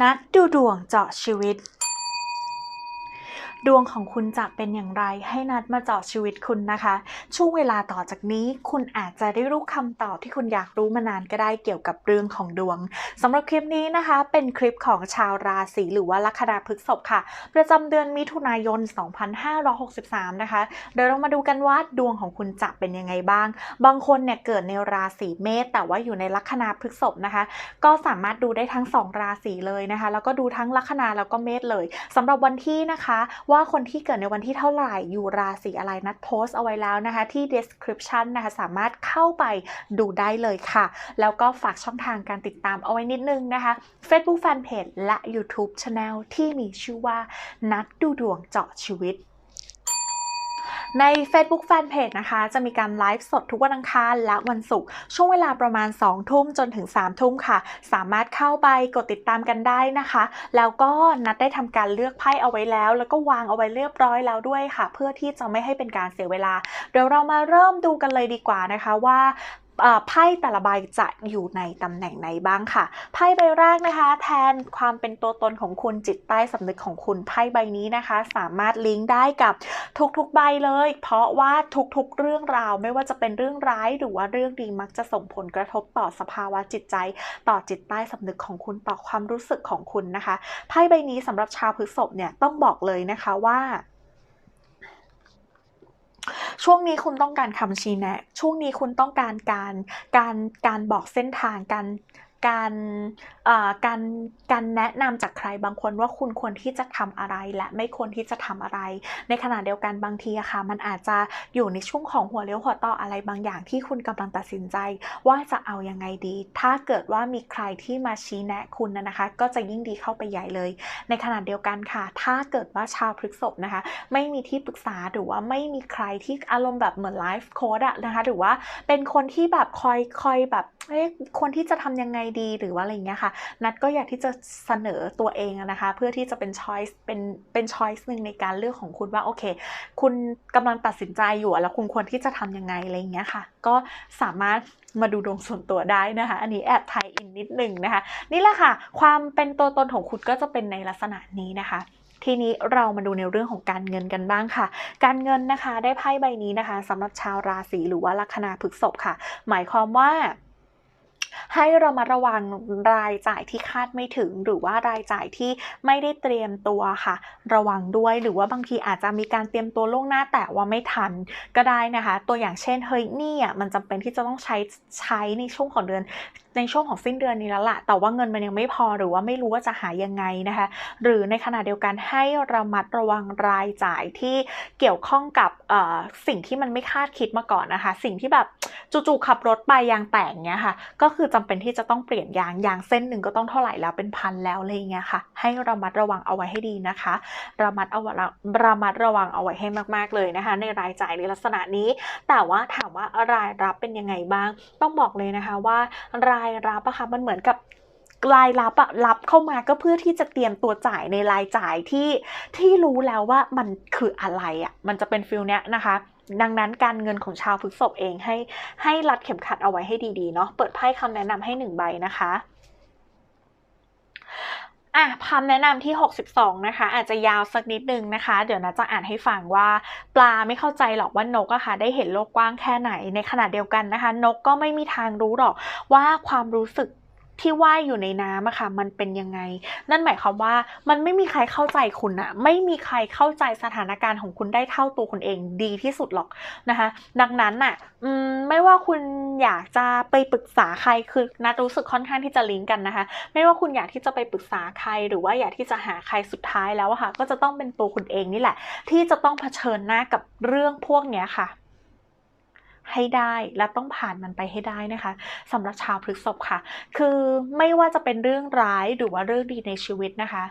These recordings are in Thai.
นัดดูดวงเจาะชีวิต ดวงของคุณจะเป็นอย่างไรให้นัดมาเจาะชีวิตคุณนะคะ ช่วงเวลาต่อจากนี้คุณอาจจะได้รู้คำตอบที่คุณอยากรู้มานานก็ได้เกี่ยวกับเรื่องของดวงสำหรับคลิปนี้นะคะ เป็นคลิปของชาวราศีหรือว่าลัคนาพฤกษภค่ะ ประจำเดือนมิถุนายน 2563 นะคะ เดี๋ยวเรามาดูกันว่าดวงของคุณจะเป็นยังไงบ้าง บางคนเนี่ยเกิดในราศีเมษแต่ว่าอยู่ในลัคนาพฤกษภนะคะ ก็สามารถดูได้ทั้ง 2 ราศีเลยนะคะ แล้วก็ดูทั้งลัคนาแล้วก็เมษเลยสำหรับวันที่นะคะว่าาคนที่เกิดในวันที่เท่าไหร่อยู่ราศีอะไรนัดโพสเอาไว้แล้วนะคะ ที่ description นะคะสามารถเข้าไปดูได้เลยค่ะ แล้วก็ฝากช่องทางการติดตามเอาไว้นิดนึงนะคะ Facebook Fanpage และ YouTube Channel ที่มีชื่อว่านัดดูดวงเจาะชีวิต ใน Facebook Fanpage นะคะ จะมีการไลฟ์สดทุกวันอังคารและวันศุกร์ช่วงเวลาประมาณ 2 ทุ่มจนถึง 3 ทุ่มค่ะ สามารถเข้าไปกดติดตามกันได้นะคะ แล้วก็นัดได้ทำการเลือกไพ่เอาไว้แล้ว แล้วก็วางเอาไว้เรียบร้อยแล้วด้วยค่ะ เพื่อที่จะไม่ให้เป็นการเสียเวลา เดี๋ยวเรามาเริ่มดูกันเลยดีกว่านะคะว่า ไพ่แต่ละใบจะอยู่ในตำแหน่งไหนบ้างค่ะ ไพ่ใบแรกนะคะ แทนความเป็นตัวตนของคุณจิตใต้สำนึกของคุณไพ่ใบนี้นะคะ สามารถลิงก์ได้กับทุกๆใบเลย เพราะว่าทุกๆเรื่องราวไม่ว่าจะเป็นเรื่องร้ายหรือว่าเรื่องดีมักจะส่งผลกระทบต่อสภาวะจิตใจ ต่อจิตใต้สำนึกของคุณต่อความรู้สึกของคุณนะคะไพ่ใบนี้สำหรับชาวพฤษภเนี่ยต้องบอกเลยนะคะว่า ช่วงนี้คุณต้องการคำชี้แนะ ช่วงนี้คุณต้องการการการการบอกเส้นทางการ การการการแนะนำจากใครบางคนว่าคุณควรที่จะทำอะไรและไม่ควรที่จะทำอะไร ในขณะเดียวกันบางทีอะค่ะ มันอาจจะอยู่ในช่วงของหัวเลี้ยวหัวต่ออะไรบางอย่างที่คุณกำลังตัดสินใจ ว่าจะเอายังไงดี ถ้าเกิดว่ามีใครที่มาชี้แนะคุณนะคะ ก็จะยิ่งดีเข้าไปใหญ่เลย ในขณะเดียวกันค่ะ ถ้าเกิดว่าชาวพฤษภนะคะ ไม่มีที่ปรึกษาหรือว่าไม่มีใครที่อารมณ์แบบเหมือนไลฟ์โค้ดอะนะคะ หรือว่าเป็นคนที่แบบคอยคอยแบบเอ๊ะคนที่จะทำยังไงดีหรือว่าอะไรเงี้ยค่ะ นัดก็อยากที่จะเสนอตัวเองนะคะ เพื่อที่จะเป็นช้อยส์เป็นเป็นช้อยส์หนึ่งในการเลือกของคุณว่าโอเค คุณกำลังตัดสินใจอยู่แล้วคุณควรที่จะทำยังไงอะไรเงี้ยค่ะ ก็สามารถมาดูดวงส่วนตัวได้นะคะ อันนี้แอบไทยอินนิดหนึ่งนะคะ นี่แหละค่ะ ความเป็นตัวตนของคุณก็จะเป็นในลักษณะนี้นะคะทีนี้เรามาดูในเรื่องของการเงินกันบ้างค่ะ การเงินนะคะได้ไพ่ใบนี้นะคะสำหรับชาวราศีหรือว่าลัคนาพฤษภค่ะ หมายความว่า ให้เรามาระวังรายจ่ายที่คาดไม่ถึง หรือว่ารายจ่ายที่ไม่ได้เตรียมตัวค่ะ ระวังด้วยหรือว่าบางทีอาจจะมีการเตรียมตัวล่วงหน้าแต่ว่าไม่ทันก็ได้นะคะ ตัวอย่างเช่นเฮ้ยนี่อะมันจำเป็นที่จะต้องใช้ใช้ในช่วงของเดือน ในช่วงของสิ้นเดือนนี้แล้วล่ะแต่ว่าเงินมันยังไม่พอหรือว่าไม่รู้ว่าจะหายังไงนะคะ หรือในขณะเดียวกันให้ระมัดระวังรายจ่ายที่เกี่ยวข้องกับสิ่งที่มันไม่คาดคิดมาก่อนนะคะ สิ่งที่แบบจู่ๆขับรถไปยางแตกเงี้ยค่ะ ก็คือจำเป็นที่จะต้องเปลี่ยนยางยางเส้นหนึ่งก็ต้องเท่าไหร่แล้วเป็นพันแล้วอะไรเงี้ยค่ะ ให้ระมัดระวังเอาไว้ให้ดีนะคะ ระมัดเอาระมัดระวังเอาไว้ให้มากๆเลยนะคะ ในรายจ่ายในลักษณะนี้ แต่ว่าถามว่ารายรับเป็นยังไงบ้าง ต้องบอกเลยนะคะว่ารายายรับอะค่ะมันเหมือนกับรายรับอะรับเข้ามาก็เพื่อที่จะเตรียมตัวจ่ายในรายจ่ายที่ที่รู้แล้วว่ามันคืออะไรอะมันจะเป็นฟิลเนี้ยนะคะ ดังนั้นการเงินของชาวพฤษภเองให้ให้รัดเข็มขัดเอาไว้ให้ดีๆเนาะเปิดไพ่คำแนะนำให้หนึ่งใบนะคะ อะคำแนะนำที่ 62 นะคะ อาจจะยาวสักนิดนึงนะคะ เดี๋ยวนะจะอ่านให้ฟังว่า ปลาไม่เข้าใจหรอกว่านกอะค่ะ ได้เห็นโลกกว้างแค่ไหนในขณะเดียวกันนะคะ นกก็ไม่มีทางรู้หรอกว่าความรู้สึก ที่ว่ายอยู่ในน้ำอะค่ะ มันเป็นยังไง นั่นหมายความว่ามันไม่มีใครเข้าใจคุณอะไม่มีใครเข้าใจสถานการณ์ของคุณได้เท่าตัวคุณเองดีที่สุดหรอกนะคะ ดังนั้นน่ะอมไม่ว่าคุณอยากจะไปปรึกษาใครคือนัดรู้สึกค่อนข้างที่จะลิงก์กันนะคะ ไม่ว่าคุณอยากที่จะไปปรึกษาใคร หรือว่าอยากที่จะหาใครสุดท้ายแล้วอะค่ะ ก็จะต้องเป็นตัวคุณเองนี่แหละ ที่จะต้องเผชิญหน้ากับเรื่องพวกเนี้ยค่ะ ให้ได้และต้องผ่านมันไปให้ได้นะคะสำหรับชาวพฤษภค่ะ คือไม่ว่าจะเป็นเรื่องร้ายหรือว่าเรื่องดีในชีวิตนะคะ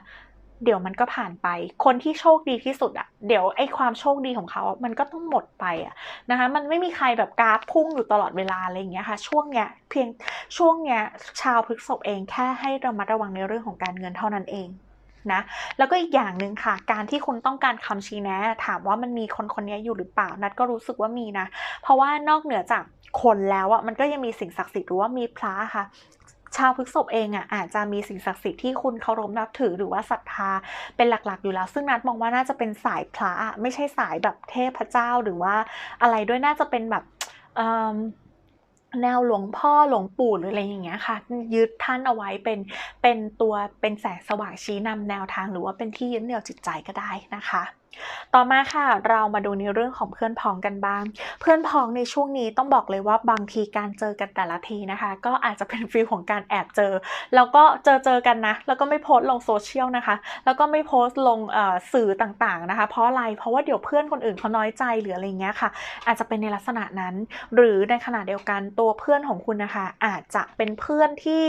เดี๋ยวมันก็ผ่านไป คนที่โชคดีที่สุดอะเดี๋ยวไอ้ความโชคดีของเขาอะมันก็ต้องหมดไปอะนะคะ มันไม่มีใครแบบกราฟพุ่งอยู่ตลอดเวลาอะไรอย่างเงี้ยค่ะ ช่วงเนี้ยเพียงช่วงเนี้ยชาวพฤกษภเองแค่ให้ระมัดระวังในเรื่องของการเงินเท่านั้นเอง นะแล้วก็อีกอย่างหนึ่งค่ะ การที่คุณต้องการคำชี้แนะ ถามว่ามันมีคนคนนี้อยู่หรือเปล่านัดก็รู้สึกว่ามีนะ เพราะว่านอกเหนือจากคนแล้วอะมันก็ยังมีสิ่งศักดิ์สิทธิ์หรือว่ามีพระค่ะชาวพฤกษภเองอะอาจจะมีสิ่งศักดิ์สิทธิ์ที่คุณเคารพนับถือหรือว่าศรัทธาเป็นหลักๆ อยู่แล้ว ซึ่งนัดมองว่าน่าจะเป็นสายพระไม่ใช่สายแบบเทพเจ้าหรือว่าอะไรด้วยน่าจะเป็นแบบ แนวหลวงพ่อหลวงปู่หรืออะไรอย่างเงี้ยค่ะ ยึดท่านเอาไว้เป็นเป็นตัวเป็นแสงสว่างชี้นำแนวทาง หรือว่าเป็นที่ยึดเหนี่ยวจิตใจก็ได้นะคะ ต่อมาค่ะเรามาดูในเรื่องของเพื่อนพ้องกันบ้าง เพื่อนพ้องในช่วงนี้ต้องบอกเลยว่าบางทีการเจอกันแต่ละทีนะคะ ก็อาจจะเป็นฟีลของการแอบเจอ แล้วก็เจอเจอกันนะ แล้วก็ไม่โพสต์ลงโซเชียลนะคะ แล้วก็ไม่โพสต์ลงสื่อต่างๆนะคะ เพราะอะไรเพราะว่าเดี๋ยวเพื่อนคนอื่นเขาน้อยใจหรืออะไรเงี้ยค่ะ อาจจะเป็นในลักษณะนั้น หรือในขณะเดียวกันตัวเพื่อนของคุณนะคะ อาจจะเป็นเพื่อนที่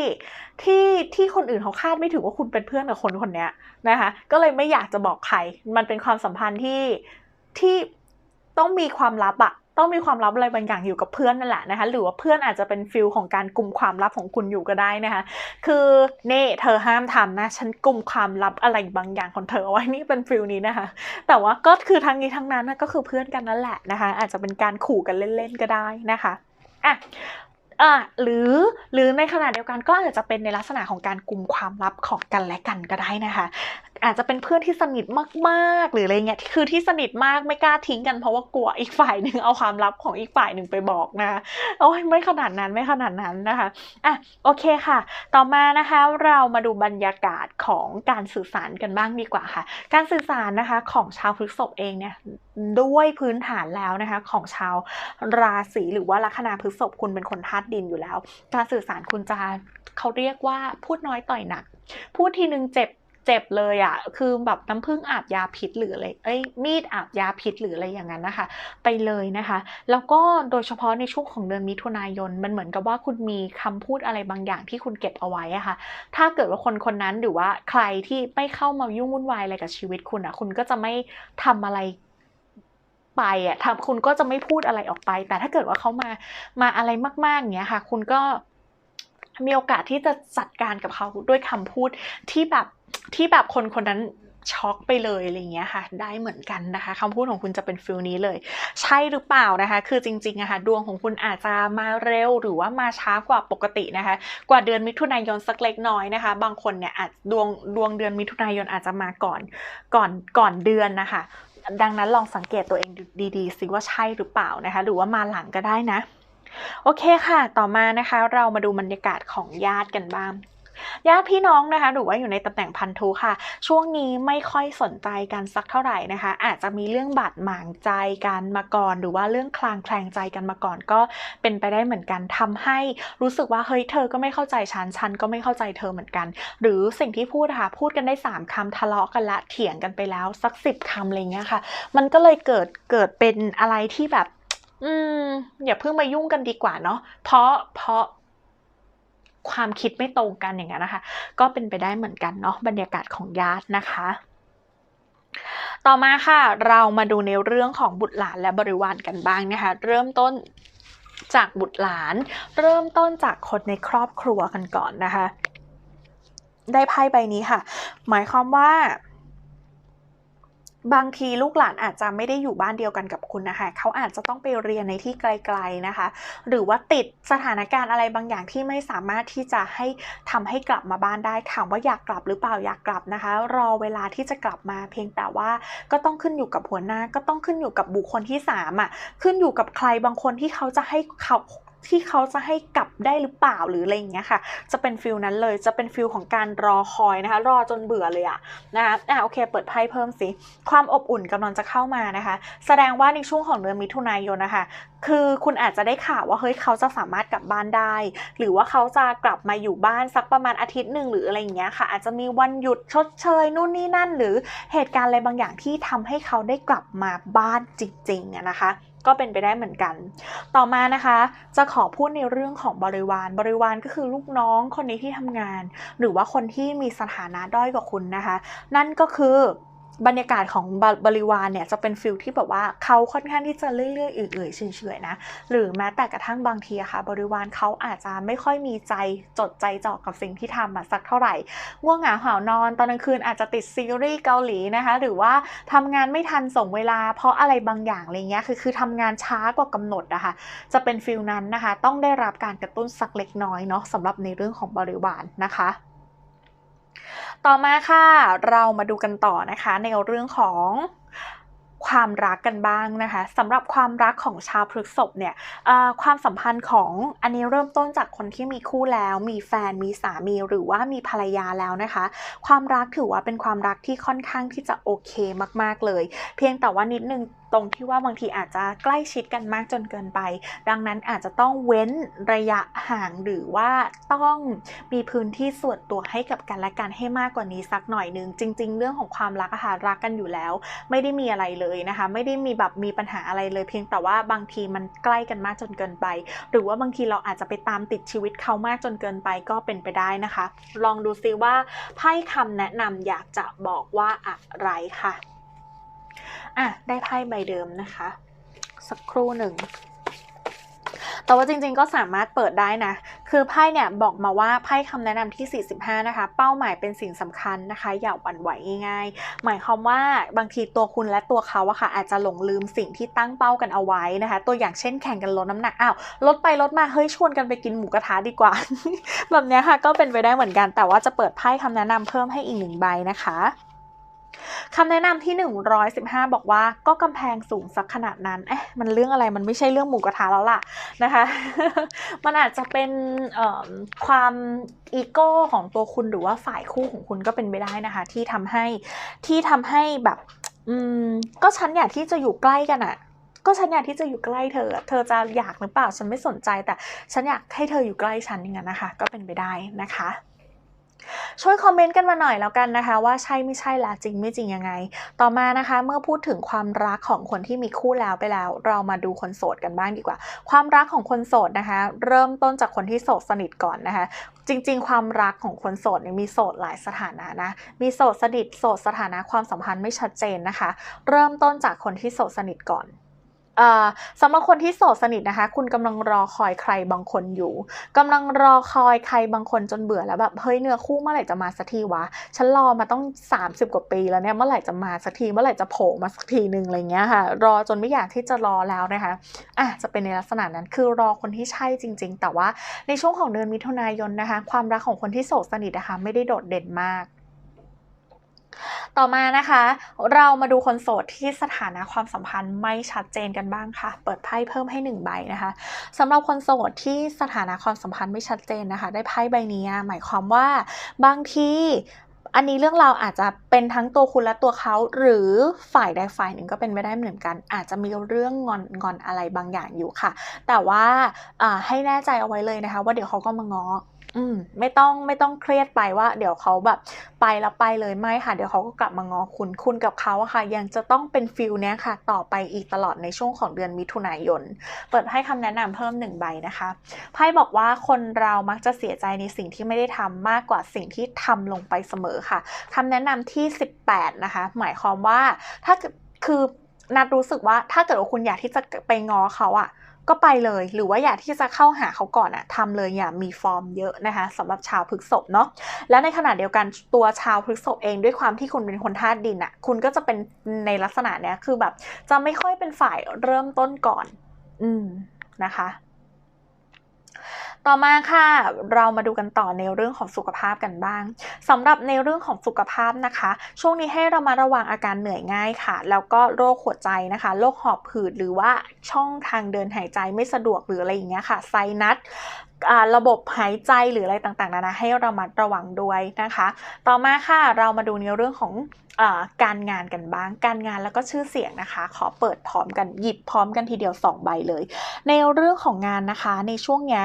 ที่ที่คนอื่นเขาคาดไม่ถึงว่าคุณเป็นเพื่อนกับคนคนนี้นะคะ ก็เลยไม่อยากจะบอกใคร มันเป็นความสัมพันธ์ที่ที่ต้องมีความลับอะต้องมีความลับอะไรบางอย่างอยู่กับเพื่อนนั่นแหละนะคะ หรือว่าเพื่อนอาจจะเป็นฟิลของการกลุ่มความลับของคุณอยู่ก็ได้นะคะ คือเน่เธอห้ามทำนะ ฉันกลุ่มความลับอะไรบางอย่างของเธอไว้นี่เป็นฟิลนี้นะคะ แต่ว่าก็คือทั้งนี้ทั้งนั้นนะก็คือเพื่อนกันนั่นแหละนะคะ อาจจะเป็นการขู่กันเล่นๆก็ได้นะคะอะ อะหรือหรือในขณะเดียวกันก็อาจจะเป็นในลักษณะของการกลุ่มความลับของกันและกันก็ได้นะคะ อาจจะเป็นเพื่อนที่สนิทมากๆ หรืออะไรเงี้ยคือที่สนิทมากไม่กล้าทิ้งกันเพราะว่ากลัวอีกฝ่ายหนึ่งเอาความลับของอีกฝ่ายหนึ่งไปบอกนะคะโอ้ยไม่ขนาดนั้นไม่ขนาดนั้นนะคะอะโอเคค่ะ ต่อมานะคะเรามาดูบรรยากาศของการสื่อสารกันบ้างดีกว่าค่ะ การสื่อสารนะคะของชาวพฤษภเองเนี่ยด้วยพื้นฐานแล้วนะคะของชาวราศีหรือว่าลัคนาพฤษภคุณเป็นคนธาตุดินอยู่แล้ว การสื่อสารคุณจะเขาเรียกว่าพูดน้อยต่อยหนัก พูดทีนึงเจ็บเจ็บเลยอะ่ะ คือแบบน้ำผึ้งอาบยาพิษหรืออะไร เอ้ย มีดอาบยาพิษหรืออะไรอย่างนั้นนะคะ ไปเลยนะคะ แล้วก็โดยเฉพาะในช่วงของเดือนมิถุนายน มันเหมือนกับว่าคุณมีคำพูดอะไรบางอย่างที่คุณเก็บเอาไว้อะค่ะ ถ้าเกิดว่าคนคนนั้นหรือว่าใครที่ไม่เข้ามายุ่งวุ่นวายอะไรกับชีวิตคุณอะคุณก็จะไม่ทำอะไร ไปอะทำคุณก็จะไม่พูดอะไรออกไป แต่ถ้าเกิดว่าเขามามาอะไรมากๆอย่างเงี้ยค่ะ คุณก็มีโอกาสที่จะจัดการกับเขาด้วยคำพูดที่แบบที่แบบคนคนนั้นช็อกไปเลยอะไรเงี้ยค่ะ ได้เหมือนกันนะคะคำพูดของคุณจะเป็นฟิลนี้เลย ใช่หรือเปล่านะคะ คือจริงๆอะค่ะดวงของคุณอาจจะมาเร็วหรือว่ามาช้ากว่าปกตินะคะ กว่าเดือนมิถุนายนสักเล็กน้อยนะคะ บางคนเนี่ยอาจดวงดวงเดือนมิถุนายนอาจจะมาก่อนก่อนก่อนเดือนนะคะ ดังนั้นลองสังเกตตัวเองดีๆสิว่าใช่หรือเปล่านะคะ หรือว่ามาหลังก็ได้นะ โอเคค่ะ ต่อมานะคะ เรามาดูบรรยากาศของญาติกันบ้าง ญาติพี่น้องนะคะหรือว่าอยู่ในตำแหน่งพันธุค่ะ ช่วงนี้ไม่ค่อยสนใจกันสักเท่าไหร่นะคะ อาจจะมีเรื่องบาดหมางใจกันมาก่อน หรือว่าเรื่องคลางแคลงใจกันมาก่อนก็เป็นไปได้เหมือนกันทำให้รู้สึกว่าเฮ้ยเธอก็ไม่เข้าใจฉันฉันก็ไม่เข้าใจเธอเหมือนกัน หรือสิ่งที่พูดค่ะพูดกันได้สามคำทะเลาะกันละเถียงกันไปแล้วสักสิบคำอะไรเงี้ยค่ะ มันก็เลยเกิดเกิดเป็นอะไรที่แบบอืมอย่าเพิ่งมายุ่งกันดีกว่าเนาะเพราะเพราะ ความคิดไม่ตรงกันอย่างนี้นนะคะ ก็เป็นไปได้เหมือนกันเนาะบรรยากาศของญาตินะคะต่อมาค่ะเรามาดูในเรื่องของบุตรหลานและบริวารกันบ้างนะคะเริ่มต้นจากบุตรหลาน เริ่มต้นจากคนในครอบครัวกันก่อนนะคะ ได้ไพ่ใบนี้ค่ะ หมายความว่า บางทีลูกหลานอาจจะไม่ได้อยู่บ้านเดียวกันกับคุณนะคะ เขาอาจจะต้องไปเรียนในที่ไกล ๆนะคะ หรือว่าติดสถานการณ์อะไรบางอย่างที่ไม่สามารถที่จะให้ทำให้กลับมาบ้านได้ถามว่าอยากกลับหรือเปล่าอยากกลับนะคะ รอเวลาที่จะกลับมาเพียงแต่ว่าก็ต้องขึ้นอยู่กับหัวหน้า ก็ต้องขึ้นอยู่กับบุคคลที่สามอะขึ้นอยู่กับใครบางคนที่เขาจะให้เขา ที่เขาจะให้กลับได้หรือเปล่าหรืออะไรอย่างเงี้ยค่ะ จะเป็นฟิลนั้นเลยจะเป็นฟิลของการรอคอยนะคะ รอจนเบื่อเลยอะนะคะอะโอเคเปิดไพ่เพิ่มสิความอบอุ่นกำลังจะเข้ามานะคะ แสดงว่าในช่วงของเดือนมิถุนายนนะคะ คือคุณอาจจะได้ข่าวว่าเฮ้ยเขาจะสามารถกลับบ้านได้ หรือว่าเขาจะกลับมาอยู่บ้านสักประมาณอาทิตย์หนึ่งหรืออะไรอย่างเงี้ยค่ะ อาจจะมีวันหยุดชดเชยนู่นนี่นั่น หรือเหตุการณ์อะไรบางอย่างที่ทำให้เขาได้กลับมาบ้านจริงๆอะนะคะ ก็เป็นไปได้เหมือนกัน ต่อมานะคะ จะขอพูดในเรื่องของบริวาร บริวารก็คือลูกน้องคนนี้ที่ทำงาน หรือว่าคนที่มีสถานะด้อยกว่าคุณนะคะ นั่นก็คือ บรรยากาศของบริวารเนี่ยจะเป็นฟิลที่แบบว่าเขาค่อนข้างที่จะเรื่อยๆเอื่อยๆเฉยๆนะหรือแม้แต่กระทั่งบางทีอะค่ะ บริวารเขาอาจจะไม่ค่อยมีใจจดใจจ่อกับสิ่งที่ทำอะสักเท่าไหร่ง่วงเหงาหาวนอนตอนกลางคืนอาจจะติดซีรีส์เกาหลีนะคะหรือว่าทำงานไม่ทันส่งเวลา เพราะอะไรบางอย่างอะไรเงี้ยคือคือทำงานช้ากว่ากำหนดนะคะจะเป็นฟิลนั้นนะคะ ต้องได้รับการกระตุ้นสักเล็กน้อยเนาะสำหรับในเรื่องของบริวารนะคะ ต่อมาค่ะ เรามาดูกันต่อนะคะ ในเรื่องของความรักกันบ้างนะคะสำหรับความรักของชาวพฤกษภเนี่ยความสัมพันธ์ของอันนี้เริ่มต้นจากคนที่มีคู่แล้ว มีแฟนมีสามีหรือว่ามีภรรยาแล้วนะคะ ความรักถือว่าเป็นความรักที่ค่อนข้างที่จะโอเคมาก ๆเลย เพียงแต่ว่านิดนึงตรงที่ว่าบางทีอาจจะใกล้ชิดกันมากจนเกินไป ดังนั้นอาจจะต้องเว้นระยะห่างหรือว่าต้องมีพื้นที่ส่วนตัวให้กับกันและกันให้มากกว่านี้สักหน่อยนึง จริง ๆ เรื่องของความรักอะค่ะรักกันอยู่แล้ว ไม่ได้มีอะไรเลยนะคะ ไม่ได้มีแบบมีปัญหาอะไรเลย เพียงแต่ว่าบางทีมันใกล้กันมากจนเกินไป หรือว่าบางทีเราอาจจะไปตามติดชีวิตเขามากจนเกินไปก็เป็นไปได้นะคะ ลองดูซิว่าไพ่คำแนะนำอยากจะบอกว่าอะไรค่ะ อะได้ไพ่ใบเดิมนะคะ สักครู่หนึ่งแต่ว่าจริงๆก็สามารถเปิดได้นะ คือไพ่เนี่ยบอกมาว่าไพ่คำแนะนำที่ 45 นะคะ เป้าหมายเป็นสิ่งสำคัญนะคะ อย่าหวั่นไหวง่ายๆ หมายความว่าบางทีตัวคุณและตัวเขาอะค่ะ อาจจะหลงลืมสิ่งที่ตั้งเป้ากันเอาไว้นะคะ ตัวอย่างเช่นแข่งกันลดน้ำหนัก อ้าว ลดไปลดมา เฮ้ย ชวนกันไปกินหมูกระทะดีกว่า แบบนี้ค่ะ ก็เป็นไปได้เหมือนกัน แต่ว่าจะเปิดไพ่คำแนะนำเพิ่มให้อีกหนึ่งใบนะคะ คำแนะนำที่ 115 บอกว่าก็กำแพงสูงสักขนาดนั้นเอ๊ะมันเรื่องอะไรมันไม่ใช่เรื่องหมูกระทะแล้วล่ะนะคะ มันอาจจะเป็นความอีโก้ของตัวคุณหรือว่าฝ่ายคู่ของคุณก็เป็นไปได้นะคะ ที่ทำให้ที่ทำให้แบบอืมก็ฉันอยากที่จะอยู่ใกล้กันอะก็ฉันอยากที่จะอยู่ใกล้เธอ เธอจะอยากหรือเปล่า ฉันไม่สนใจแต่ฉันอยากให้เธออยู่ใกล้ฉันอย่างนั้นนะคะ ก็เป็นไปได้นะคะ ช่วยคอมเมนต์กันมาหน่อยแล้วกันนะคะ ว่าใช่ไม่ใช่ละจริงไม่จริงยังไง ต่อมานะคะเมื่อพูดถึงความรักของคนที่มีคู่แล้วไปแล้ว เรามาดูคนโสดกันบ้างดีกว่า ความรักของคนโสดนะคะ เริ่มต้นจากคนที่โสดสนิทก่อนนะคะ จริง ๆ ความรักของคนโสดเนี่ยมีโสดหลายสถานะนะมีโสดสนิทโสดสถานะความสัมพันธ์ไม่ชัดเจนนะคะ เริ่มต้นจากคนที่โสดสนิทก่อน สำหรับคนที่โสดสนิทนะคะ คุณกำลังรอคอยใครบางคนอยู่กำลังรอคอยใครบางคนจนเบื่อแล้วแบบเฮ้ยเนื้อคู่เมื่อไหร่จะมาสักทีวะฉันรอมาต้อง 30 กว่าปีแล้วเนี่ยเมื่อไหร่จะมาสักทีเมื่อไหร่จะโผล่มาสักทีหนึ่งอะไรเงี้ยค่ะ รอจนไม่อยากที่จะรอแล้วนะคะอะจะเป็นในลักษณะนั้นคือรอคนที่ใช่จริง ๆ แต่ว่าในช่วงของเดือนมิถุนายนนะคะ ความรักของคนที่โสดสนิทนะคะไม่ได้โดดเด่นมาก ต่อมานะคะ เรามาดูคนโสดที่สถานะความสัมพันธ์ไม่ชัดเจนกันบ้างค่ะ เปิดไพ่เพิ่มให้1ใบนะคะสำหรับคนโสดที่สถานะความสัมพันธ์ไม่ชัดเจนนะคะ ได้ไพ่ใบนี้หมายความว่าบางทีอันนี้เรื่องเราอาจจะเป็นทั้งตัวคุณและตัวเขา หรือฝ่ายใดฝ่ายหนึ่งก็เป็นไม่ได้เหมือนกัน อาจจะมีเรื่องงอนงอนอะไรบางอย่างอยู่ค่ะ แต่ว่าให้แน่ใจเอาไว้เลยนะคะ ว่าเดี๋ยวเขาก็มาง้อ อืมไม่ต้องไม่ต้องเครียดไปว่า เดี๋ยวเขาแบบ ไปแล้วไปเลยไม่ค่ะ เดี๋ยวเขาก็กลับมางอคุณคุณกับเขาอะค่ะ ยังจะต้องเป็นฟิลเนี้ยค่ะ ต่อไปอีกตลอดในช่วงของเดือนมิถุนายน เปิดให้คำแนะนำเพิ่มหนึ่งใบนะคะไพ่บอกว่าคนเรามักจะเสียใจในสิ่งที่ไม่ได้ทำมากกว่าสิ่งที่ทำลงไปเสมอค่ะคำแนะนำที่ 18 นะคะ หมายความว่าถ้าคือนัดรู้สึกว่าถ้าเกิดว่าคุณอยากที่จะไปงอเขาอะ ก็ไปเลยหรือว่าอยากที่จะเข้าหาเขาก่อนอะทำเลยอย่ามีฟอร์มเยอะนะคะสำหรับชาวพฤกษบเนาะและในขณะเดียวกันตัวชาวพฤกษบเองด้วยความที่คุณเป็นคนธาตุดินอะคุณก็จะเป็นในลักษณะเนี้ยคือแบบจะไม่ค่อยเป็นฝ่ายเริ่มต้นก่อน อืมนะคะ ต่อมาค่ะ เรามาดูกันต่อในเรื่องของสุขภาพกันบ้างสำหรับในเรื่องของสุขภาพนะคะ ช่วงนี้ให้เรามาระวังอาการเหนื่อยง่ายค่ะ แล้วก็โรคหัวใจนะคะโรคหอบหืดหรือว่าช่องทางเดินหายใจไม่สะดวกหรืออะไรอย่างเงี้ยค่ะไซนัสระบบหายใจหรืออะไรต่างๆนานาให้รามาระวังด้วยนะคะ ต่อมาค่ะเรามาดูในเรื่องของการงานกันบ้าง การงานแล้วก็ชื่อเสียงนะคะ ขอเปิดพร้อมกันหยิบพร้อมกันทีเดียว 2 ใบเลย ในเรื่องของงานนะคะในช่วงนี้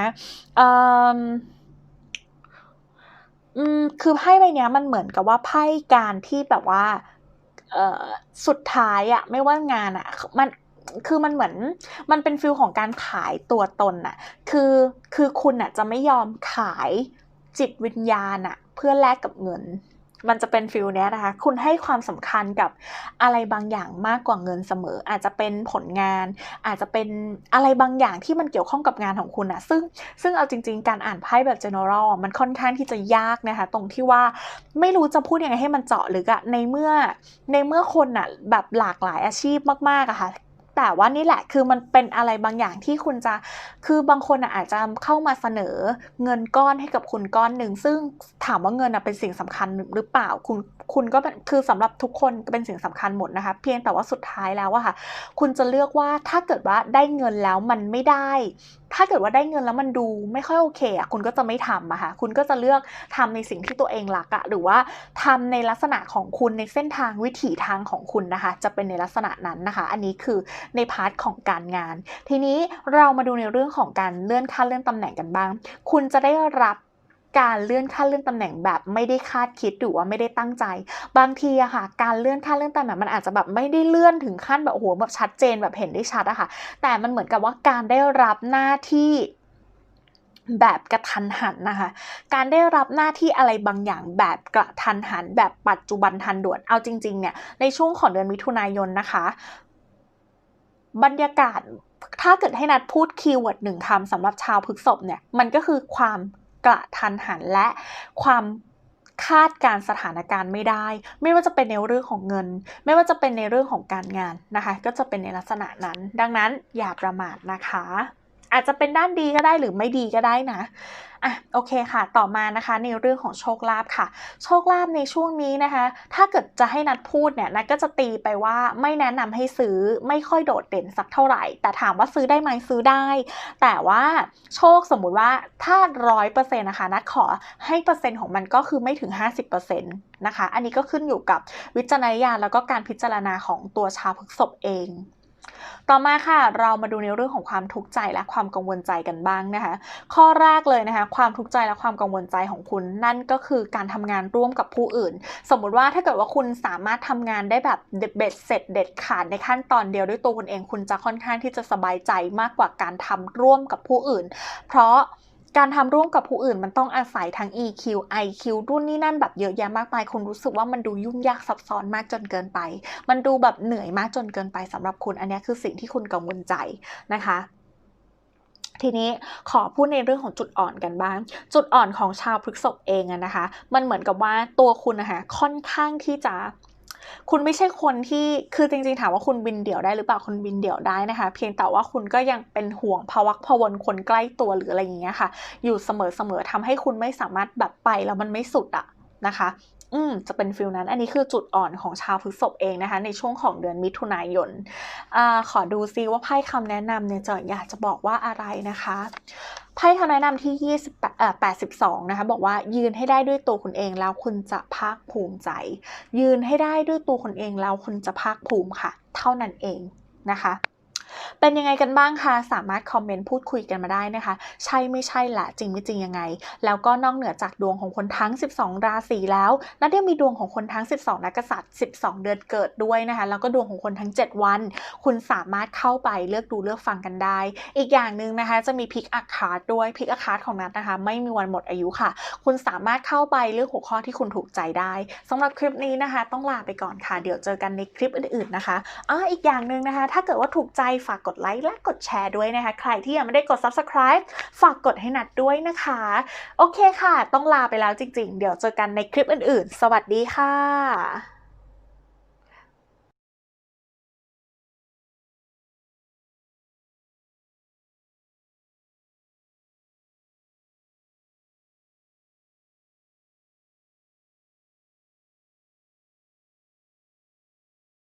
คือไพ่ใบนี้มันเหมือนกับว่าไพ่การที่แบบว่าสุดท้ายอะไม่ว่างานอะมัน คือมันเหมือนมันเป็นฟิลของการขายตัวตนอะคือคือคุณอะจะไม่ยอมขายจิตวิญญาณอะเพื่อแลกกับเงิน มันจะเป็นฟิลเนี้ยนะคะ คุณให้ความสำคัญกับอะไรบางอย่างมากกว่าเงินเสมอ อาจจะเป็นผลงาน อาจจะเป็นอะไรบางอย่างที่มันเกี่ยวข้องกับงานของคุณอะซึ่งซึ่งเอาจริง ๆ การอ่านไพ่แบบ general มันค่อนข้างที่จะยากนะคะ ตรงที่ว่าไม่รู้จะพูดยังไงให้มันเจาะลึกอะในเมื่อในเมื่อคนอะแบบหลากหลายอาชีพมากๆอะค่ะ แต่ว่านี่แหละคือมันเป็นอะไรบางอย่างที่คุณจะ คือบางคนอาจจะเข้ามาเสนอเงินก้อนให้กับคุณก้อนหนึ่ง ซึ่งถามว่าเงินเป็นสิ่งสำคัญหรือเปล่าคุณคุณก็เป็นคือสำหรับทุกคนเป็นสิ่งสำคัญหมดนะคะ เพียงแต่ว่าสุดท้ายแล้วอะค่ะ คุณจะเลือกว่าถ้าเกิดว่าได้เงินแล้วมันไม่ได้ ถ้าเกิดว่าได้เงินแล้วมันดูไม่ค่อยโอเคอะคุณก็จะไม่ทำอะค่ะ คุณก็จะเลือกทำในสิ่งที่ตัวเองรักอะหรือว่าทำในลักษณะของคุณในเส้นทางวิถีทางของคุณนะคะ จะเป็นในลักษณะนั้นนะคะ อันนี้คือในพาร์ทของการงาน ทีนี้เรามาดูในเรื่องของการเลื่อนขั้นเลื่อนตำแหน่งกันบ้าง คุณจะได้รับ การเลื่อนขั้นเลื่อนตำแหน่งแบบไม่ได้คาดคิดหรือว่าไม่ได้ตั้งใจ บางทีอะค่ะ การเลื่อนขั้นเลื่อนตำแหน่งมันอาจจะแบบไม่ได้เลื่อนถึงขั้นแบบโอ้โหแบบชัดเจนแบบเห็นได้ชัดอะค่ะ แต่มันเหมือนกับว่าการได้รับหน้าที่แบบกระทันหันนะคะ การได้รับหน้าที่อะไรบางอย่างแบบกระทันหัน แบบปัจจุบันทันด่วน เอาจริงๆเนี่ย ในช่วงของเดือนมิถุนายนนะคะ บรรยากาศถ้าเกิดให้นัดพูดคีย์เวิร์ดหนึ่งคำสำหรับชาวพฤกษภเนี่ย มันก็คือความ กระทันหันและความคาดการสถานการณ์ไม่ได้ ไม่ว่าจะเป็นในเรื่องของเงิน ไม่ว่าจะเป็นในเรื่องของการงานนะคะ ก็จะเป็นในลักษณะนั้น ดังนั้นอย่าประมาทนะคะ อาจจะเป็นด้านดีก็ได้หรือไม่ดีก็ได้นะอะโอเคค่ะ ต่อมานะคะในเรื่องของโชคลาภค่ะ โชคลาภในช่วงนี้นะคะ ถ้าเกิดจะให้นัดพูดเนี่ยนัดก็จะตีไปว่าไม่แนะนำให้ซื้อไม่ค่อยโดดเด่นสักเท่าไหร่ แต่ถามว่าซื้อได้ไหมซื้อได้ แต่ว่าโชคสมมุติว่าถ้าร้อยเปอร์เซ็นต์นะคะนัดขอให้เปอร์เซ็นต์ของมันก็คือไม่ถึง 50%นตนะคะ อันนี้ก็ขึ้นอยู่กับวิจารณญาณแล้วก็การพิจารณาของตัวชาวพฤกษภเอง ต่อมาค่ะเรามาดูในเรื่องของความทุกข์ใจและความกังวลใจกันบ้างนะคะ ข้อแรกเลยนะคะ ความทุกข์ใจและความกังวลใจของคุณ นั่นก็คือการทำงานร่วมกับผู้อื่น สมมุติว่าถ้าเกิดว่าคุณสามารถทำงานได้แบบเด็ดเบ็ดเสร็จเด็ดขาดในขั้นตอนเดียวด้วยตัวคุณเองคุณจะค่อนข้างที่จะสบายใจมากกว่าการทำร่วมกับผู้อื่น เพราะ การทำร่วมกับผู้อื่นมันต้องอาศัยทั้ง EQ IQ รุ่นนี่นั่นแบบเยอะแยะมากมายคุณรู้สึกว่ามันดูยุ่งยากซับซ้อนมากจนเกินไป มันดูแบบเหนื่อยมากจนเกินไปสำหรับคุณ อันนี้คือสิ่งที่คุณกังวลใจนะคะทีนี้ขอพูดในเรื่องของจุดอ่อนกันบ้าง จุดอ่อนของชาวพฤกษภเองนะคะ มันเหมือนกับว่าตัวคุณนะคะค่อนข้างที่จะ คุณไม่ใช่คนที่คือจริงๆถามว่าคุณบินเดี่ยวได้หรือเปล่าคุณบินเดี่ยวได้นะคะ เพียงแต่ว่าคุณก็ยังเป็นห่วงภวักพวนคนใกล้ตัวหรืออะไรอย่างเงี้ยค่ะ อยู่เสมอๆทำให้คุณไม่สามารถแบบไปแล้วมันไม่สุดอะนะคะ อืม จะเป็นฟิลนั้น อันนี้คือจุดอ่อนของชาวพฤษภเองนะคะ ในช่วงของเดือนมิถุนายนอ่าขอดูซิว่าไพ่คำแนะนำเนี่ยจะอยากจะบอกว่าอะไรนะคะ ไพ่คำแนะนำที่ 28 82 นะคะ บอกว่ายืนให้ได้ด้วยตัวคุณเองแล้วคุณจะภาคภูมิใจ ยืนให้ได้ด้วยตัวคุณเองแล้วคุณจะภาคภูมิค่ะ เท่านั้นเองนะคะ เป็นยังไงกันบ้างคะ สามารถคอมเมนต์พูดคุยกันมาได้นะคะ ใช่ไม่ใช่ละจริงไม่จริงยังไง แล้วก็นอกเหนือจากดวงของคนทั้ง 12 ราศีแล้วนัดยังมีดวงของคนทั้ง 12 นักษัตริย์ 12 เดือนเกิดด้วยนะคะ แล้วก็ดวงของคนทั้ง 7 วัน คุณสามารถเข้าไปเลือกดูเลือกฟังกันได้ อีกอย่างหนึ่งนะคะ จะมีพิกอาคาดด้วยพิกอาคาดของนัดนะคะ ไม่มีวันหมดอายุค่ะ คุณสามารถเข้าไปเลือกหัวข้อที่คุณถูกใจได้สำหรับคลิปนี้นะคะ ต้องลาไปก่อนค่ะ เดี๋ยวเจอกันในคลิปอื่นๆนะคะอ่าอีกอย่างหนึ่งนะคะ ถ้าเกิดว่าถูกใจฝากกดไลค์และกดแชร์ด้วยนะคะ ใครที่ยังไม่ได้กด subscribe ฝากกดให้นัดด้วยนะคะ โอเคค่ะ ต้องลาไปแล้วจริง ๆ เดี๋ยวเจอกันในคลิปอื่นๆ สวัสดีค่ะ